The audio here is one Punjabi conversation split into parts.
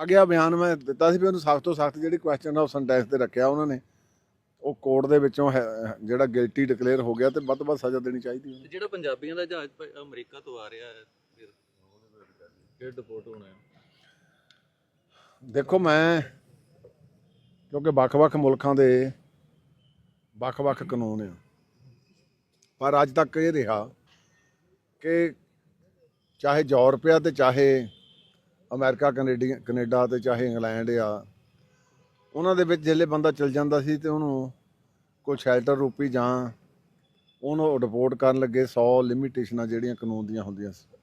ਆ ਗਿਆ ਬਿਆਨ ਮੈਂ ਦਿੱਤਾ ਸੀ ਵੀ ਉਹਨੂੰ ਸਖਤ ਤੋਂ ਸਖਤ ਜਿਹੜੀ ਕੁਐਸਚਨ ਆ ਉਹ ਸੈਂਟੈਂਸ ਤੇ ਰੱਖਿਆ ਉਹਨਾਂ ਨੇ। ਉਹ ਕੋਰਟ ਦੇ ਵਿੱਚੋਂ ਹੈ- ਜਿਹੜਾ ਗਿਲਟੀ ਡਿਕਲੇਅਰ ਹੋ ਗਿਆ ਤੇ ਵੱਧ ਤੋਂ ਵੱਧ ਸਜ਼ਾ ਦੇਣੀ ਚਾਹੀਦੀ ਹੈ। ਤੇ ਜਿਹੜਾ ਪੰਜਾਬੀਆਂ ਦਾ ਜਹਾਜ਼ ਪ- ਅਮਰੀਕਾ ਤੋਂ ਆ ਰਿਹਾ ਹੈ ਫਿਰ ਫਿਰ ਡਿਪੋਰਟ ਹੋਣਾ ਹੈ? ਦੇਖੋ ਮੈਂ ਕਿਉਂਕਿ ਵੱਖ-ਵੱਖ ਮੁਲਕਾਂ ਦੇ ਵੱਖ-ਵੱਖ ਕਾਨੂੰਨ ਆ ਪਰ ਅੱਜ ਤੱਕ ਇਹ ਰਿਹਾ ਕਿ ਚਾਹੇ ਯੂਰਪ ਆ ਤੇ ਚਾਹੇ ਅਮਰੀਕਾ, ਕੈਨੇਡੀ, ਕੈਨੇਡਾ ਤੇ ਚਾਹੇ ਇੰਗਲੈਂਡ ਆ, ਉਹਨਾਂ ਦੇ ਵਿੱਚ ਜਿਹੜੇ ਬੰਦਾ ਚਲ ਜਾਂਦਾ ਸੀ ਤੇ ਉਹਨੂੰ ਕੋਈ ਸ਼ੈਲਟਰ ਰੂਪੀ ਜਾਂ ਉਹਨੂੰ ਰਿਪੋਰਟ ਕਰਨ ਲੱਗੇ 100 ਲਿਮਿਟੇਸ਼ਨਾਂ ਜਿਹੜੀਆਂ ਕਾਨੂੰਨ ਦੀਆਂ ਹੁੰਦੀਆਂ ਸੀ।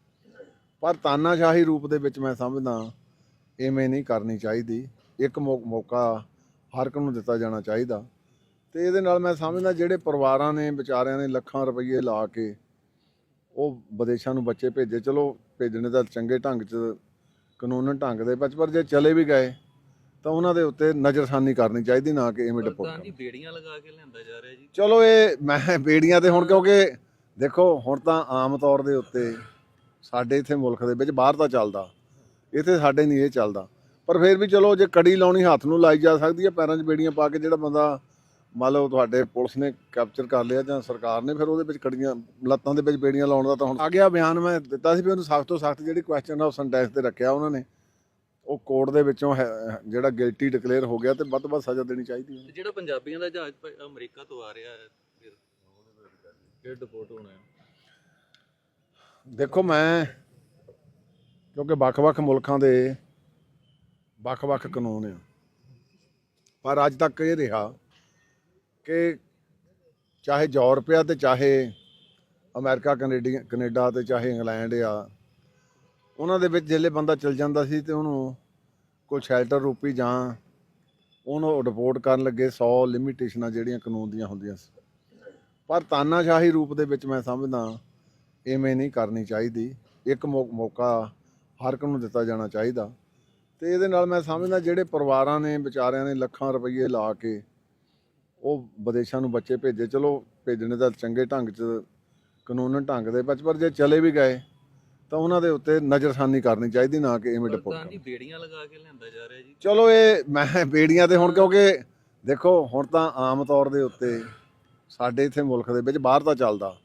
ਪਰ ਤਾਨਾਸ਼ਾਹੀ ਰੂਪ ਦੇ ਵਿੱਚ ਮੈਂ ਸਮਝਦਾ ਇਵੇਂ ਨਹੀਂ ਕਰਨੀ ਚਾਹੀਦੀ। ਇੱਕ ਮੌਕਾ ਹਰ ਇੱਕ ਨੂੰ ਦਿੱਤਾ ਜਾਣਾ ਚਾਹੀਦਾ। ਤੇ ਇਹਦੇ ਨਾਲ ਮੈਂ ਸਮਝਦਾ ਜਿਹੜੇ ਪਰਿਵਾਰਾਂ ਨੇ, ਵਿਚਾਰਿਆਂ ਨੇ ਲੱਖਾਂ ਰੁਪਏ ਲਾ ਕੇ ਉਹ ਵਿਦੇਸ਼ਾਂ ਨੂੰ ਬੱਚੇ ਭੇਜੇ, ਚਲੋ ਭੇਜਣੇ ਤਾਂ ਚੰਗੇ ਢੰਗ 'ਚ ਕਾਨੂੰਨ ਢੰਗ ਦੇ ਵਿੱਚ ਪਰ ਜੇ ਚਲੇ ਵੀ ਗਏ ਤਾਂ ਉਹਨਾਂ ਦੇ ਉੱਤੇ ਨਜ਼ਰਸਾਨੀ ਕਰਨੀ ਚਾਹੀਦੀ ਨਾ ਕਿ ਇਵੇਂ ਡਿਪੋਰਟ ਕਰਨਾ ਜੀ ਬੇੜੀਆਂ ਲਗਾ ਕੇ ਲਿਆਂਦਾ ਜਾ ਰਿਹਾ ਜੀ। ਚਲੋ ਇਹ ਮੈਂ ਬੇੜੀਆਂ ਤੇ ਹੁਣ ਕਿਉਂਕਿ ਦੇਖੋ ਹੁਣ ਤਾਂ ਆਮ ਤੌਰ ਦੇ ਉੱਤੇ ਸਾਡੇ ਇੱਥੇ ਮੁਲਕ ਦੇ ਵਿੱਚ ਬਾਹਰ ਤਾਂ ਚੱਲਦਾ ਇੱਥੇ ਸਾਡੇ ਨਹੀਂ ਇਹ ਚੱਲਦਾ। ਪਰ ਫਿਰ ਵੀ ਚਲੋ ਜੇ ਕੜੀ ਲਾਉਣੀ ਹੱਥ ਨੂੰ ਲਾਈ ਜਾ ਸਕਦੀ ਹੈ ਪੈਰਾਂ 'ਚ ਬੇੜੀਆਂ ਪਾ ਕੇ ਜਿਹੜਾ ਬੰਦਾ ਮੰਨ ਲਓ ਤੁਹਾਡੇ ਪੁਲਿਸ ਨੇ ਕੈਪਚਰ ਕਰ ਲਿਆ ਜਾਂ ਸਰਕਾਰ ਨੇ ਫਿਰ ਉਹਦੇ ਵਿੱਚ ਕੜੀਆਂ ਲੱਤਾਂ ਦੇ ਵਿੱਚ ਬੇੜੀਆਂ ਲਾਉਣ ਦਾ ਤਾਂ ਹੁਣ ਆ ਗਿਆ ਬਿਆਨ ਮੈਂ ਦਿੱਤਾ ਸੀ ਵੀ ਉਹਨੂੰ ਸਖਤ ਤੋਂ ਸਖਤ ਜਿਹੜੀ ਕੁਐਸਚਨ ਆ ਉਹ ਸੈਂਟੈਂਸ ਤੇ ਰੱਖਿਆ ਉਹਨਾਂ ਨੇ। ਉਹ ਕੋਰਟ ਦੇ ਵਿੱਚੋਂ ਹੈ- ਜਿਹੜਾ ਗਿਲਟੀ ਡਿਕਲੇਅਰ ਹੋ ਗਿਆ ਤੇ ਵੱਧ ਤੋਂ ਵੱਧ ਸਜ਼ਾ ਦੇਣੀ ਚਾਹੀਦੀ ਹੈ। ਜਿਹੜਾ ਪੰਜਾਬੀਆਂ ਦਾ ਜਹਾਜ਼ ਅਮਰੀਕਾ ਤੋਂ ਆ ਰਿਹਾ ਹੈ ਫਿਰ ਫਿਰ ਡਿਪੋਰਟ ਹੋਣਾ ਹੈ? ਦੇਖੋ ਮੈਂ ਕਿਉਂਕਿ ਵੱਖ-ਵੱਖ ਮੁਲਕਾਂ ਦੇ ਵੱਖ-ਵੱਖ ਕਾਨੂੰਨ ਆ ਪਰ ਅੱਜ ਤੱਕ ਇਹ ਰਿਹਾ ਕਿ ਚਾਹੇ ਯੂਰਪ ਆ ਤੇ ਚਾਹੇ ਅਮਰੀਕਾ, ਕੈਨੇਡੀ, ਕੈਨੇਡਾ ਤੇ ਚਾਹੇ ਇੰਗਲੈਂਡ ਆ, ਉਹਨਾਂ ਦੇ ਵਿੱਚ ਜਿਹੜੇ ਬੰਦਾ ਚਲ ਜਾਂਦਾ ਸੀ ਤੇ ਉਹਨੂੰ ਕੋਈ ਸ਼ੈਲਟਰ ਰੂਪੀ ਜਾਂ ਉਹਨੂੰ ਰਿਪੋਰਟ ਕਰਨ ਲੱਗੇ 100 ਲਿਮਿਟੇਸ਼ਨਾਂ ਜਿਹੜੀਆਂ ਕਾਨੂੰਨ ਦੀਆਂ ਹੁੰਦੀਆਂ ਸੀ। ਪਰ ਤਾਨਾਸ਼ਾਹੀ ਰੂਪ ਦੇ ਵਿੱਚ ਮੈਂ ਸਮਝਦਾ ਇਵੇਂ ਨਹੀਂ ਕਰਨੀ ਚਾਹੀਦੀ। ਇੱਕ ਮੌਕਾ ਹਰ ਇੱਕ ਨੂੰ ਦਿੱਤਾ ਜਾਣਾ ਚਾਹੀਦਾ। ਤੇ ਇਹਦੇ ਨਾਲ ਮੈਂ ਸਮਝਦਾ ਜਿਹੜੇ ਪਰਿਵਾਰਾਂ ਨੇ, ਵਿਚਾਰਿਆਂ ਨੇ ਲੱਖਾਂ ਰੁਪਏ ਲਾ ਕੇ ਉਹ ਵਿਦੇਸ਼ਾਂ ਨੂੰ ਬੱਚੇ ਭੇਜੇ ਚਲੋ ਭੇਜਣੇ ਤਾਂ ਚੰਗੇ ਢੰਗ 'ਚ ਕਾਨੂੰਨ ਢੰਗ ਦੇ ਵਿੱਚ ਪਰ ਜੇ ਚਲੇ ਵੀ ਗਏ ਤਾਂ ਉਹਨਾਂ ਦੇ ਉੱਤੇ ਨਜ਼ਰਸਾਨੀ ਕਰਨੀ ਚਾਹੀਦੀ ਨਾ ਕਿ ਇਵੇਂ ਡਿਪੋਰਟ ਤਾਂ ਜੀ ਬੇੜੀਆਂ ਲਗਾ ਕੇ ਲਿਆਂਦਾ ਜਾ ਰਿਹਾ ਜੀ? ਚਲੋ ਇਹ ਮੈਂ ਬੇੜੀਆਂ ਤੇ ਹੁਣ ਕਿਉਂਕਿ ਦੇਖੋ ਹੁਣ ਤਾਂ ਆਮ ਤੌਰ ਦੇ ਉੱਤੇ ਸਾਡੇ ਇੱਥੇ ਮੁਲਕ ਦੇ ਵਿੱਚ ਬਾਹਰ ਤਾਂ ਚੱਲਦਾ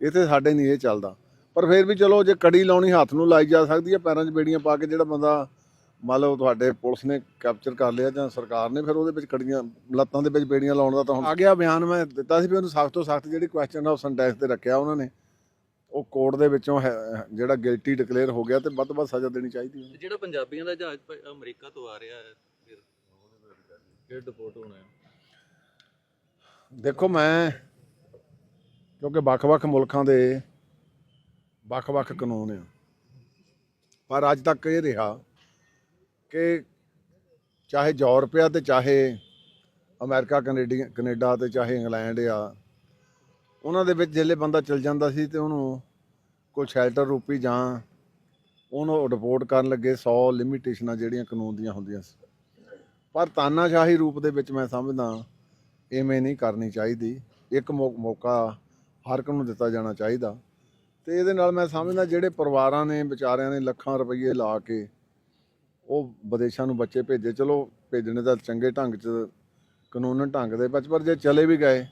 ਇੱਥੇ ਸਾਡੇ ਨਹੀਂ ਇਹ ਚੱਲਦਾ। ਪਰ ਫਿਰ ਵੀ ਚਲੋ ਜੇ ਕੜੀ ਲਾਉਣੀ ਹੱਥ ਨੂੰ ਲਾਈ ਜਾ ਸਕਦੀ ਹੈ ਪੈਰਾਂ 'ਚ ਬੇੜੀਆਂ ਪਾ ਕੇ ਜਿਹੜਾ ਬੰਦਾ ਮੰਨ ਲਓ ਤੁਹਾਡੇ ਪੁਲਿਸ ਨੇ ਕੈਪਚਰ ਕਰ ਲਿਆ ਜਾਂ ਸਰਕਾਰ ਨੇ ਫਿਰ ਉਹਦੇ ਵਿੱਚ ਕੜੀਆਂ ਲੱਤਾਂ ਦੇ ਵਿੱਚ ਬੇੜੀਆਂ ਲਾਉਣ ਦਾ ਤਾਂ ਹੁਣ ਆ ਗਿਆ ਬਿਆਨ ਮੈਂ ਦਿੱਤਾ ਸੀ ਵੀ ਉਹਨੂੰ ਸਖਤ ਤੋਂ ਸਖਤ ਜਿਹੜੀ ਕੁਐਸਚਨ ਆ ਉਹ ਸੈਂਟੈਂਸ ਤੇ ਰੱਖਿਆ ਉਹਨਾਂ ਨੇ। ਉਹ ਕੋਰਟ ਦੇ ਵਿੱਚੋਂ ਹੈ- ਜਿਹੜਾ ਗਿਲਟੀ ਡਿਕਲੇਅਰ ਹੋ ਗਿਆ ਤੇ ਵੱਧ ਤੋਂ ਵੱਧ ਸਜ਼ਾ ਦੇਣੀ ਚਾਹੀਦੀ ਹੈ। ਜਿਹੜਾ ਪੰਜਾਬੀਆਂ ਦਾ ਜਹਾਜ਼ ਅਮਰੀਕਾ ਤੋਂ ਆ ਰਿਹਾ ਹੈ ਫਿਰ ਫਿਰ ਡਿਪੋਰਟ ਹੋਣਾ ਹੈ? ਦੇਖੋ ਮੈਂ ਕਿਉਂਕਿ ਵੱਖ-ਵੱਖ ਮੁਲਕਾਂ ਦੇ ਵੱਖ-ਵੱਖ ਕਾਨੂੰਨ ਆ ਪਰ ਅੱਜ ਤੱਕ ਇਹ ਰਿਹਾ ਕਿ ਚਾਹੇ ਯੂਰਪ ਆ ਤੇ ਚਾਹੇ ਅਮਰੀਕਾ, ਕੈਨੇਡੀ, ਕੈਨੇਡਾ ਤੇ ਚਾਹੇ ਇੰਗਲੈਂਡ ਆ, ਉਹਨਾਂ ਦੇ ਵਿੱਚ ਜਿਹੜੇ ਬੰਦਾ ਚਲ ਜਾਂਦਾ ਸੀ ਤੇ ਉਹਨੂੰ ਕੋਈ ਸ਼ੈਲਟਰ ਰੂਪੀ ਜਾਂ ਉਹਨੂੰ ਰਿਪੋਰਟ ਕਰਨ ਲੱਗੇ 100 ਲਿਮਿਟੇਸ਼ਨਾਂ ਜਿਹੜੀਆਂ ਕਾਨੂੰਨ ਦੀਆਂ ਹੁੰਦੀਆਂ ਸੀ। ਪਰ ਤਾਨਾਸ਼ਾਹੀ ਰੂਪ ਦੇ ਵਿੱਚ ਮੈਂ ਸਮਝਦਾ ਇਵੇਂ ਨਹੀਂ ਕਰਨੀ ਚਾਹੀਦੀ। ਇੱਕ ਮੌਕਾ ਹਰ ਇੱਕ ਨੂੰ ਦਿੱਤਾ ਜਾਣਾ ਚਾਹੀਦਾ। ਤੇ ਇਹਦੇ ਨਾਲ ਮੈਂ ਸਮਝਦਾ ਜਿਹੜੇ ਪਰਿਵਾਰਾਂ ਨੇ, ਵਿਚਾਰਿਆਂ ਨੇ ਲੱਖਾਂ ਰੁਪਏ ਲਾ ਕੇ ਉਹ ਵਿਦੇਸ਼ਾਂ ਨੂੰ ਬੱਚੇ ਭੇਜੇ ਚਲੋ ਭੇਜਣੇ ਤਾਂ ਚੰਗੇ ਢੰਗ 'ਚ ਕਾਨੂੰਨ ਢੰਗ ਦੇ ਵਿੱਚ ਪਰ ਜੇ ਚਲੇ ਵੀ ਗਏ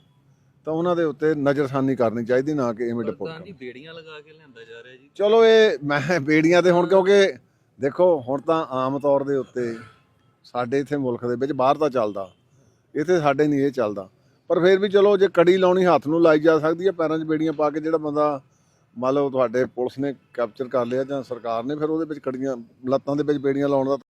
ਤਾਂ ਉਹਨਾਂ ਦੇ ਉੱਤੇ ਨਜ਼ਰਸਾਨੀ ਕਰਨੀ ਚਾਹੀਦੀ ਨਾ ਕਿ ਇਵੇਂ ਡਿਪੋਰਟ ਕਰਨਾ। ਬੇੜੀਆਂ ਲਗਾ ਕੇ ਲਿਆਂਦਾ ਜਾ ਰਿਹਾ ਜੀ? ਚਲੋ ਇਹ ਮੈਂ ਬੇੜੀਆਂ ਤੇ ਹੁਣ ਕਿਉਂਕਿ ਦੇਖੋ ਹੁਣ ਤਾਂ ਆਮ ਤੌਰ ਦੇ ਉੱਤੇ ਸਾਡੇ ਇੱਥੇ ਮੁਲਕ ਦੇ ਵਿੱਚ ਬਾਹਰ ਤਾਂ ਚੱਲਦਾ ਇੱਥੇ ਸਾਡੇ ਨਹੀਂ ਇਹ ਚੱਲਦਾ। ਪਰ ਫਿਰ ਵੀ ਚਲੋ ਜੇ ਕੜੀ ਲਾਉਣੀ ਹੱਥ ਨੂੰ ਲਾਈ ਜਾ ਸਕਦੀ ਹੈ ਪੈਰਾਂ 'ਚ ਬੇੜੀਆਂ ਪਾ ਕੇ ਜਿਹੜਾ ਬੰਦਾ ਮੰਨ ਲਓ ਤੁਹਾਡੇ ਪੁਲਿਸ ਨੇ ਕੈਪਚਰ ਕਰ ਲਿਆ ਜਾਂ ਸਰਕਾਰ ਨੇ, ਫਿਰ ਉਹਦੇ ਵਿੱਚ ਕੜੀਆਂ ਲੱਤਾਂ ਦੇ ਵਿੱਚ ਬੇੜੀਆਂ ਲਾਉਣ ਦਾ